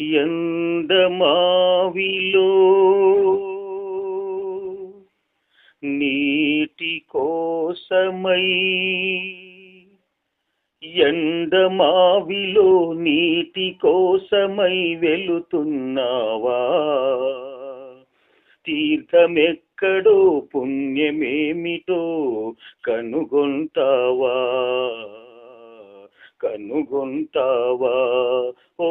ఎందమావిలో నీటి కోసమై ఎండమావిలో నీటి కోసమై వెళుతున్నావా? తీర్థమెక్కడో పుణ్యమేమిటో కనుగొంటావా? కనుగొంటావా? ఓ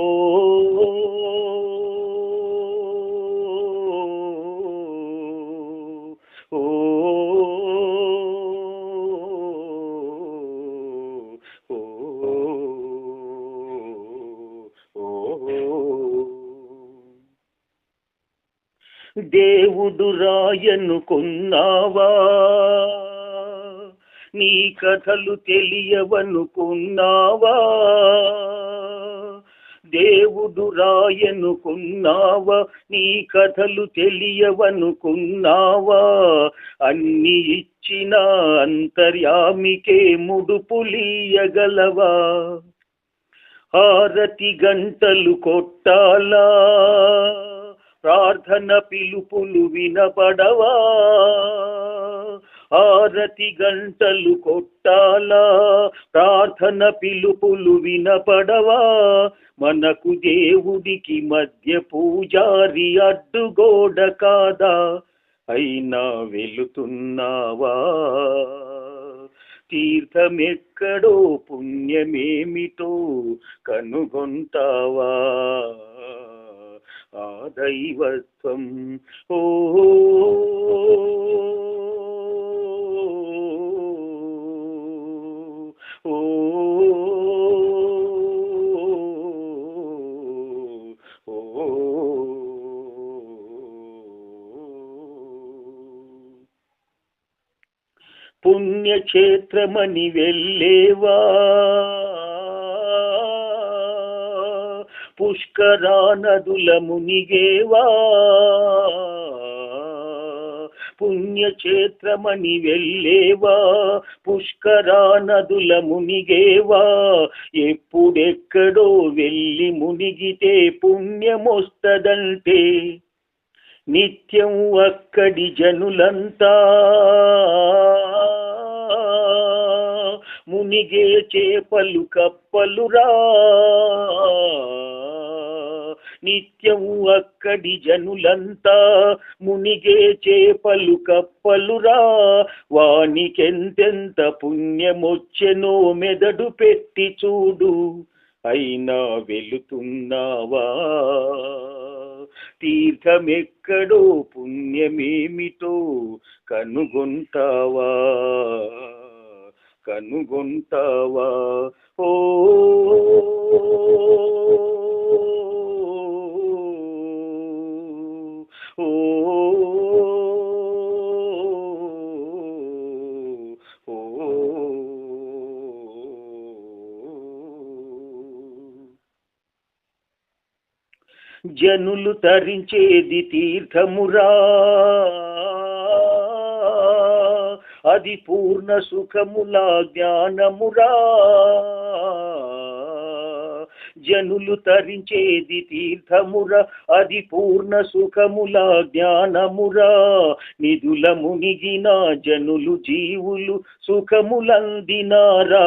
దేవుడు రాయనుకున్నావా నీ కథలు తెలియవనుకున్నావా? దేవుడు రాయనుకున్నావా నీ కథలు తెలియవనుకున్నావా? అన్ని ఇచ్చిన అంతర్యామికే ముడుపులీయగలవా హారతి గంటలు కొట్టాలా? ప్రార్థన పిలుపులు వినపడవా ఆరతి గంటలు కొట్టాలా? ప్రార్థన పిలుపులు వినపడవా మనకు దేవుడికి మధ్య పూజారి అడ్డుగోడ కాదా? అయినా వెళుతున్నావా? తీర్థమెక్కడో పుణ్యమేమిటో కనుగొంటావా? దైవత్వం ఓ పుణ్యక్షేత్రమని వెళ్ళేవా? పుష్కరా నదుల మునిగేవా? పుణ్యక్షేత్రమని వెళ్ళేవా? పుష్కరా నదుల మునిగేవా? ఎప్పుడెక్కడో వెళ్ళి మునిగితే పుణ్యమొస్తదంటే నిత్యం అక్కడి జనులంతా. మునిగే చేపలు కప్పలురా. నిత్యం అక్కడి జనులంతా మునిగే చేపలు కప్పలురా. వానికెంతెంత పుణ్యమొచ్చెనో మెదడు పెట్టి చూడు. అయినా వెళుతున్నావా? తీర్థమెక్కడో పుణ్యమేమిటో కనుగొంటావా? కనుగొంటావా? ఓ జనులు తరించేది తీర్థమురా. అది పూర్ణ సుఖములా జ్ఞానమురా. జనులు తరించేది తీర్థమురా. అది పూర్ణ సుఖముల జ్ఞానమురా. నిధుల మునిగిన జనులు జీవులు సుఖములందినారా.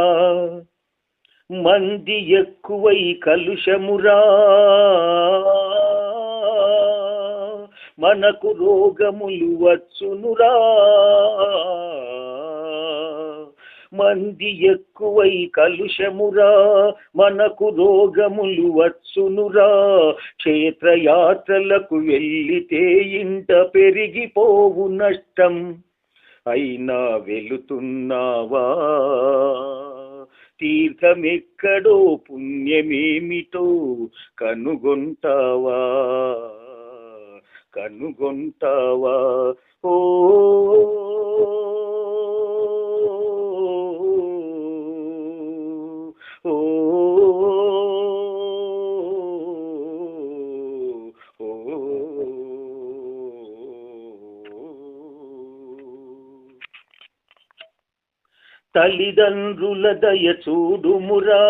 మంది ఎక్కువై కలుషమురా. మనకు రోగములు వచ్చునురా. మంది ఎక్కువై కలుషమురా మనకు రోగములు వచ్చునురా. క్షేత్రయాత్రలకు వెళ్ళితే ఇంట పెరిగిపోవు నష్టం అయినా వెళుతున్నావా? తీర్థమెక్కడో పుణ్యమేమిటో కనుగొంటావా? కనుగొంటావా? ఓ ఓ తల్లిదండ్రుల దయ చూడుమురా.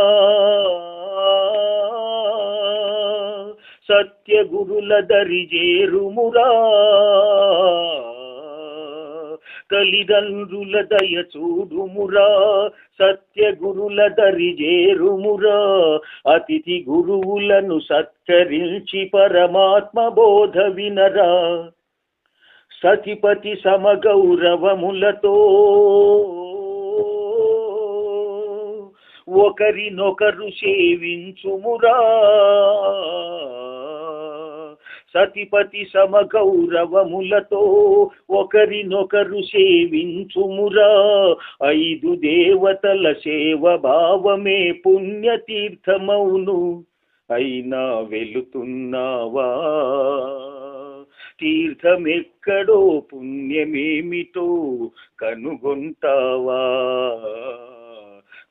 సత్య గురుల దరిజేరుమురా తల్లిదండ్రుల దయ చూడుమురా సత్య గురుల దరిజేరుమురా అతిథి గురువులను సత్కరించి పరమాత్మ బోధ వినరా సతిపతి సమగౌరవములతో ఒకరినొకరు సేవించుమురా. సతిపతి సమగౌరవములతో ఒకరినొకరు సేవించుమురా. ఐదు దేవతల సేవ భావమే పుణ్యతీర్థమౌను. అయినా వెళుతున్నావా? తీర్థమెక్కడో పుణ్యమేమిటో కనుగొంటావా?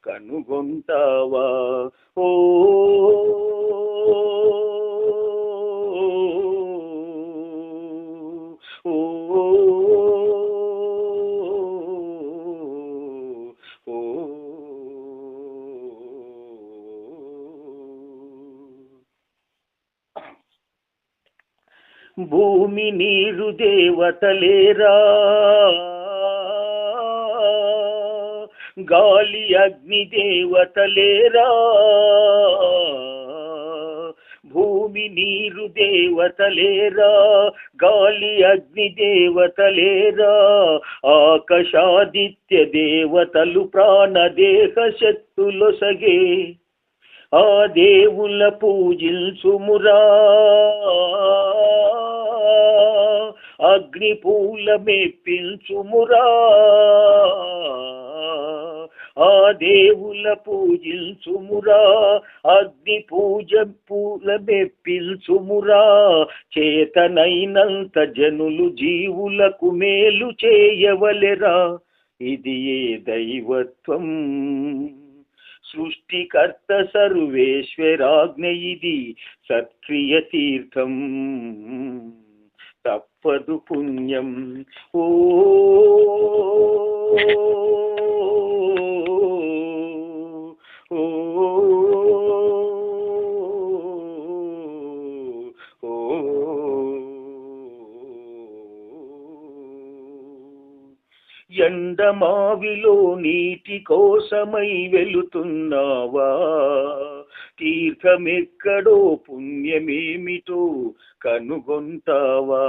కనుగొంటావా? ఓ ఓ భూమి నీరు దేవతలేరా? గాలి అగ్ని దేవతలేరా? భూమి నీరు దేవతలేరా? గాలి అగ్ని దేవతలేరా? ఆకాశాదిత్య దేవతలు ప్రాణదేహ శక్తులొసగే ఆ దేవుల పూజిల్సుమురా అగ్నిపూల మెప్పించుమురా ఆ దేవుల పూజిల్చుమురా అగ్ని పూజ పూల మెప్పించుమురా చేతనైనంత జనులు జీవులకు మేలు చేయవలెరా. ఇది ఏ దైవత్వం? సృష్టికర్త సర్వేశ్వరాజ్ఞ ఇది సత్క్రియ తీర్థం. తప్పదు పుణ్యం. ఓ ఓ ఎండమావిలో నీటి కోసమై వెళుతున్నావా? తీర్థమెక్కడో పుణ్యమేమిటో కనుగొంటావా?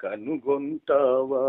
కనుగొంటావా?